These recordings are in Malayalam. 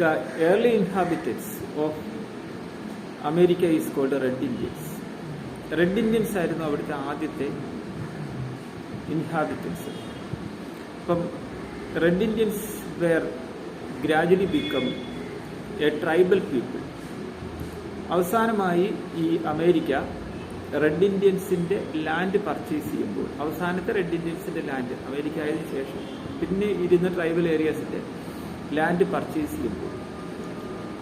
the early inhabitants of America is called Red Indians. Red Indians ആയിരുന്നു അവിടുത്തെ ആദ്യത്തെ ഇൻഹാബിറ്റൻസ് അപ്പം red Indians were gradually become a tribal people അവസാനമായി ഈ അമേരിക്ക റെഡ് ഇന്ത്യൻസിന്റെ ലാൻഡ് പർച്ചേസ് ചെയ്യുമ്പോൾ അവസാനത്തെ റെഡ് ഇന്ത്യൻസിന്റെ ലാൻഡ് അമേരിക്ക ആയതിനു ശേഷം പിന്നെ ഇരുന്ന ട്രൈബൽ ഏരിയാസിന്റെ ലാൻഡ് പർച്ചേസ് ചെയ്യുമ്പോൾ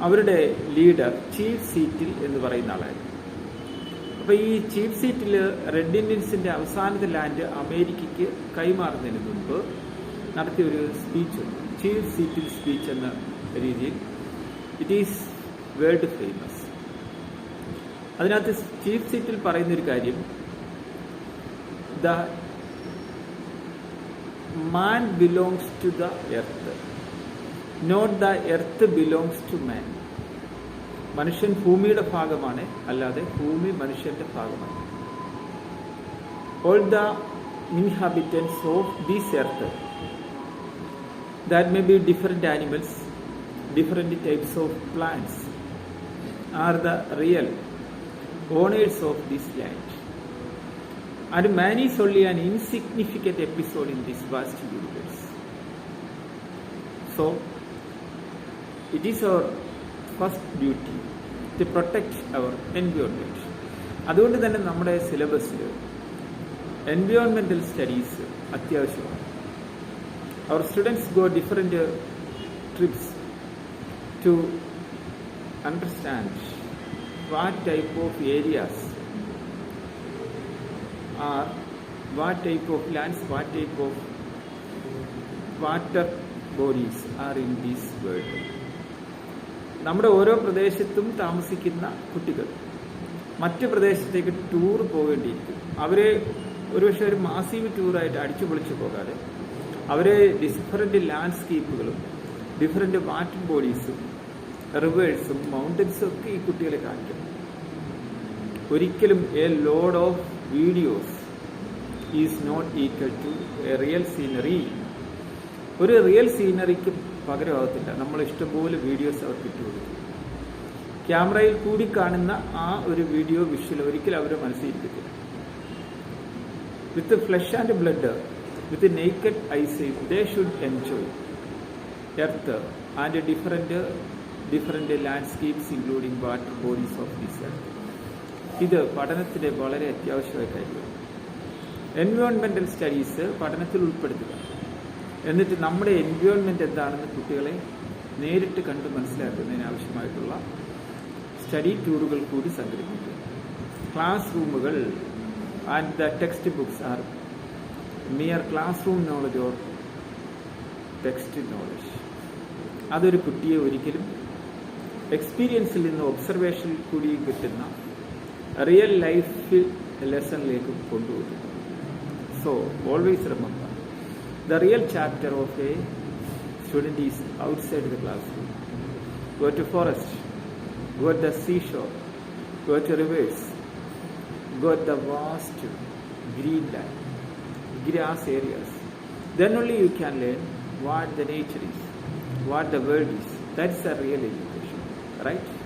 അവരുടെ ലീഡർ ചീഫ് സീറ്റിൽ എന്ന് പറയുന്ന ആളായിരുന്നു. അപ്പൊ ഈ ചീഫ് സീറ്റിൽ റെഡ് ഇന്ത്യൻസിന്റെ അവസാനത്തെ ലാൻഡ് അമേരിക്കയ്ക്ക് കൈമാറുന്നതിന് മുമ്പ് നടത്തിയ ഒരു സ്പീച്ച് ചീഫ് സീറ്റിൽ സ്പീച്ച് എന്ന രീതിയിൽ. ഇറ്റ് ഈസ് വേൾഡ് ഫേമസ് അതിനകത്ത് ചീഫ് സീറ്റിൽ പറയുന്നൊരു കാര്യം the man belongs to the earth Not the earth belongs to man മനുഷ്യൻ ഭൂമിയുടെ ഭാഗമാണ് അല്ലാതെ ഭൂമി മനുഷ്യന്റെ ഭാഗമാണ് all the inhabitants of this earth that may be different animals different types of plants are the real owners of this land. And man is only an insignificant episode in this vast universe. So, it is our first duty to protect our environment. അതുകൊണ്ട് തന്നെ നമ്മുടെ സിലബസിൽ എൻവയോൺമെന്റൽ സ്റ്റഡീസ് അത്യാവശ്യമാണ് അവർ students go different trips to understand what type of areas are what type of lands, what type of water bodies are in this world. നമ്മുടെ ഓരോ പ്രദേശത്തും താമസിക്കുന്ന കുട്ടികൾ. മറ്റ് പ്രദേശത്തേക്ക് ടൂർ പോകേണ്ടിയിരിക്കും. അവരെ ഒരുപക്ഷെ ഒരു മാസീവ് ടൂറായിട്ട് അടിച്ചു പൊളിച്ചു പോകാതെ അവരെ ഡിഫറന്റ് ലാൻഡ്സ്കേപ്പുകളും ഡിഫറന്റ് വാട്ടർ ബോഡീസും റിവേഴ്സും മൗണ്ടൻസും ഒക്കെ ഈ കുട്ടികളെ കാണിക്കും. ഒരിക്കലും a load of videos is not equal to a real scenery ഒരു റിയൽ സീനറിക്ക് പകരമാകത്തില്ല. നമ്മൾ ഇഷ്ടംപോലെ വീഡിയോസ് അവർക്ക് ഇട്ടുകൊടുക്കും ക്യാമറയിൽ കൂടി കാണുന്ന ആ ഒരു വീഡിയോ വിഷ്വൽ ഒരിക്കലും അവരെ മനസ്സിലിരിക്കത്തില്ല with flesh and blood with naked eyes they should enjoy earth and different different landscapes including water bodies of this earth ഇത് പഠനത്തിന്റെ വളരെ അത്യാവശ്യമായ കാര്യമാണ് എൻവയോൺമെന്റൽ സ്റ്റഡീസ് പഠനത്തിൽ ഉൾപ്പെടുത്തുക. എന്നിട്ട് നമ്മുടെ എൻവയോൺമെന്റ് എന്താണെന്ന് കുട്ടികളെ നേരിട്ട് കണ്ട് മനസ്സിലാക്കുന്നതിന് ആവശ്യമായിട്ടുള്ള സ്റ്റഡി ടൂറുകൾ കൂടി സംഘടിപ്പിക്കുക. ക്ലാസ് റൂമുകൾ and the text books are mere class room knowledge or text knowledge അതൊരു കുട്ടിയെ ഒരിക്കലും എക്സ്പീരിയൻസിൽ നിന്ന് ഒബ്സർവേഷനിൽ കൂടി കിട്ടുന്ന റിയൽ ലൈഫ് ലെസണിലേക്ക് കൊണ്ടുപോകും so always remember The real chapter of a student is outside the classroom. Go to forest, go to the seashore, go to rivers, go to the vast green land, grass areas. Then only you can learn what the nature is, what the world is. That's a real education, right?